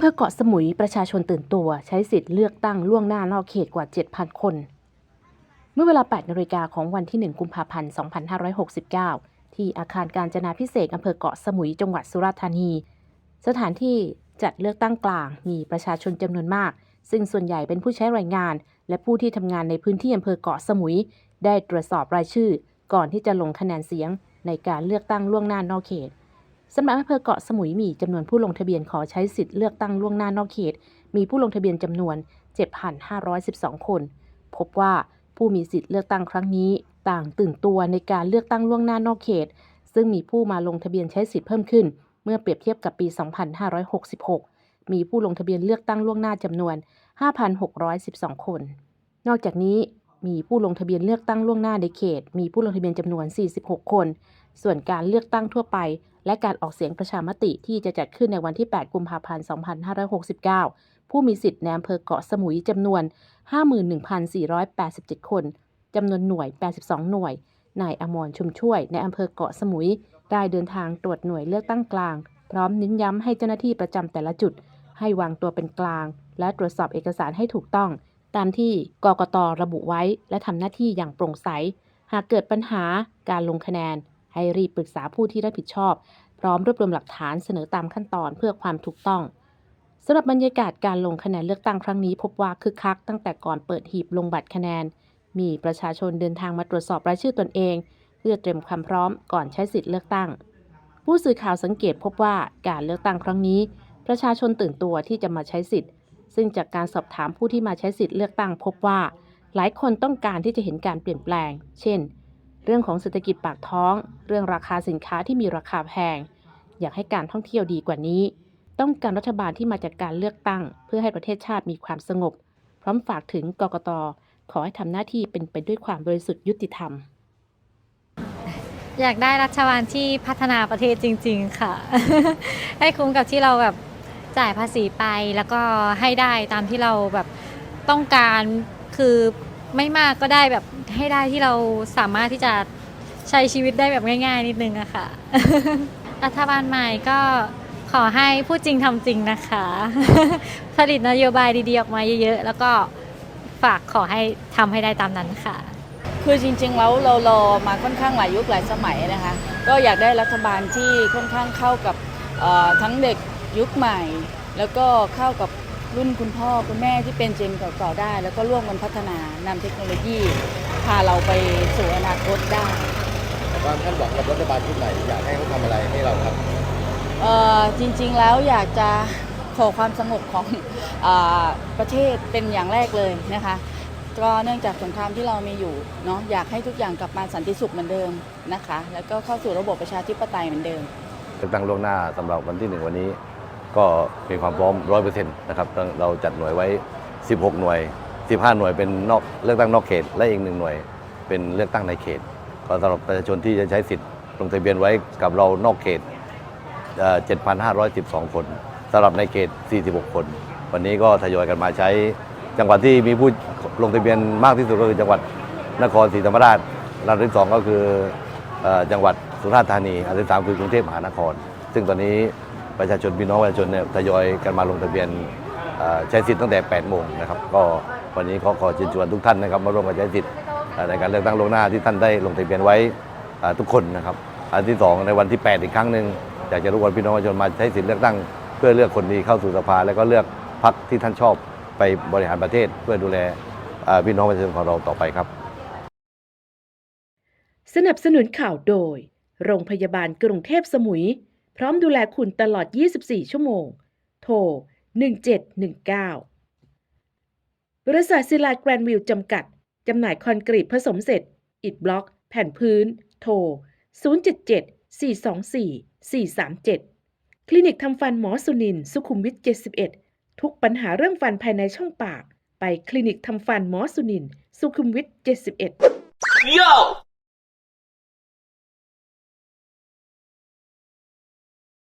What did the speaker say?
อำเภอเกาะสมุยประชาชนตื่นตัว ใช้สิทธิ์เลือกตั้งล่วงหน้านอกเขตกว่า 7,000 คน เมื่อเวลา 8นาฬิกาของวันที่ 1 กุมภาพันธ์ 2569 ที่อาคารการจนาพิเศษอำเภอเกาะสมุยจังหวัดสุราษฎร์ธานี สถานที่จัดเลือกตั้งกลางมีประชาชนจำนวนมาก ซึ่งส่วนใหญ่เป็นผู้ใช้แรงงาน และผู้ที่ทำงานในพื้นที่อำเภอเกาะสมุย ได้ตรวจสอบรายชื่อ ก่อนที่จะลงคะแนนเสียงในการเลือกตั้งล่วงหน้านอกเขต สำหรับอำเภอเกาะสมุยมีจำนวนผู้ลงทะเบียนขอใช้สิทธิ์เลือกตั้งล่วงหน้านอกเขต มีผู้ลงทะเบียนจำนวน 7,512 คน พบว่าผู้มีสิทธิ์เลือกตั้งครั้งนี้ ต่างตื่นตัวในการเลือกตั้งล่วงหน้านอกเขต ซึ่งมีผู้มาลงทะเบียนใช้สิทธิ์เพิ่มขึ้น เมื่อเปรียบเทียบกับปี 2566 มีผู้ลงทะเบียนเลือกตั้งล่วงหน้าจำนวน 5,612 คน นอกจากนี้มีผู้ลงทะเบียนเลือกตั้งล่วงหน้าในเขต มีผู้ลงทะเบียนจำนวน 46 คน ส่วนการเลือกตั้งทั่วไป และการออกเสียงประชามติที่จะจัดขึ้นในวันที่ 8 กุมภาพันธ์ 2569 ผู้มีสิทธิ์ในอำเภอเกาะสมุยจำนวน 51,487 คนจำนวนหน่วย 82 หน่วย นายอมรชุมช่วย ในอำเภอเกาะสมุย ได้เดินทางตรวจหน่วยเลือกตั้งกลาง พร้อมเน้นย้ำให้เจ้าหน้าที่ประจำแต่ละจุด ให้วางตัวเป็นกลาง และตรวจสอบเอกสารให้ถูกต้อง ตามที่กกตระบุไว้ และทำหน้าที่อย่างโปร่งใส หากเกิดปัญหาการลงคะแนน ให้รีบปรึกษาผู้ที่รับผิดชอบ พร้อมรวบรวมหลักฐานเสนอตามขั้นตอนเพื่อความถูกต้องสำหรับบรรยากาศการลงคะแนนเลือกตั้งครั้งนี้ พบว่าคึกคักตั้งแต่ก่อนเปิดหีบลงบัตรคะแนน มีประชาชนเดินทางมาตรวจสอบรายชื่อตนเอง เพื่อเตรียมความพร้อมก่อนใช้สิทธิ์เลือกตั้ง ผู้สื่อข่าวสังเกตพบว่าการเลือกตั้งครั้งนี้ ประชาชนตื่นตัวที่จะมาใช้สิทธิ์ ซึ่งจากการสอบถามผู้ที่มาใช้สิทธิ์เลือกตั้ง พบว่า หลายคนต้องการที่จะเห็นการเปลี่ยนแปลง เช่น เรื่องของเศรษฐกิจปากท้อง เรื่องราคาสินค้าที่มีราคาแพง อยากให้การท่องเที่ยวดีกว่านี้ ต้องการรัฐบาลที่มาจากการเลือกตั้ง เพื่อให้ประเทศชาติมีความสงบ พร้อมฝากถึงกกต ขอให้ทำหน้าที่เป็นไปด้วยความบริสุทธิ์ยุติธรรม อยากได้รัฐบาลที่พัฒนาประเทศจริง ๆ ค่ะ ให้คุ้มกับที่เราแบบจ่ายภาษีไปแล้วก็ให้ได้ตามที่เราแบบต้องการคือ ไม่มากก็ได้แบบให้ได้ที่เราสามารถที่จะใช้ชีวิตได้แบบง่าย ๆ นิดนึงอะค่ะ รัฐบาลใหม่ก็ขอให้พูดจริงทำจริงนะคะ ผลิตนโยบายดีๆออกมาเยอะๆ แล้วก็ฝากขอให้ทำให้ได้ตามนั้นค่ะ คือจริงๆแล้วเรารอมาค่อนข้างหลายยุคหลายสมัยนะคะ ก็อยากได้รัฐบาลที่ค่อนข้างเข้ากับทั้งเด็กยุคใหม่ แล้วก็เข้ากับ รุ่นคุณพ่อคุณแม่ที่เป็นเจนเก่าๆได้ แล้วก็ร่วมกันพัฒนานำเทคโนโลยีพาเราไปสู่อนาคตได้ความคาดหวังกับรัฐบาลชุดใหม่อยากให้เขาทำอะไรให้เราครับเอ่อจริงๆแล้วอยากจะขอความสงบของอาประเทศเป็นอย่างแรกเลยนะคะก็เนื่องจากสงครามที่เรามีอยู่เนาะอยากให้ทุกอย่างกลับมาสันติสุขเหมือนเดิมนะคะ แล้วก็เข้าสู่ระบบประชาธิปไตยเหมือนเดิมเลือกตั้งล่วงหน้าสำหรับวันที่หนึ่งวันนี้ ก็มีความพร้อมร้อยเปอร์เซ็นต์นะครับเราจัดหน่วยไว้ 16 หน่วย 15 หน่วยเป็นนอกเลือกตั้งนอกเขต และอีกหนึ่งหน่วยเป็นเลือกตั้งในเขต ก็สำหรับประชาชนที่จะใช้สิทธิ์ลงทะเบียนไว้กับเรานอกเขตเอ่อ7,512 คนสำหรับในเขต 46 คน วันนี้ก็ทยอยกันมาใช้จังหวัดที่มีผู้ลงทะเบียนมากที่สุดก็คือจังหวัดนครศรีธรรมราชลำดับที่สองก็คืออจังหวัดสุราษฎร์ธานีอันที่สามคือกรุงเทพมหานคร ซึ่งตอนนี้ ประชาชนพี่น้องประชาชนเนี่ยทยอยกันมาลงทะเบียนใช้สิทธิ์ตั้งแต่ 8 โมงนะครับ ก็วันนี้ขอขอเชิญชวนทุกท่านนะครับ มาร่วมกันใช้สิทธิ์ในการเลือกตั้งลงหน้าที่ท่านได้ลงทะเบียนไว้ทุกคนนะครับ อันที่สองในวันที่ 8 อีกครั้งหนึ่งอยากจะรบกวนพี่น้องประชาชนมาใช้สิทธิ์เลือกตั้ง เพื่อเลือกคนดีเข้าสู่สภา แล้วก็เลือกพรรคที่ท่านชอบไปบริหารประเทศเพื่อดูแลพี่น้องประชาชนของเราต่อไปครับ สนับสนุนข่าวโดย โรงพยาบาลกรุงเทพสมุย พร้อมดูแลคุณตลอด 24 ชั่วโมง โทร 1719 บริษัทศิลาแกรนวิวจำกัด จำหน่ายคอนกรีตผสมเสร็จ อิฐบล็อก แผ่นพื้น โทร 077 424 437 คลินิกทำฟันหมอสุนิน สุขุมวิท 71 ทุกปัญหาเรื่องฟันภายในช่องปาก ไปคลินิกทำฟันหมอสุนิน สุขุมวิท 71 Yo!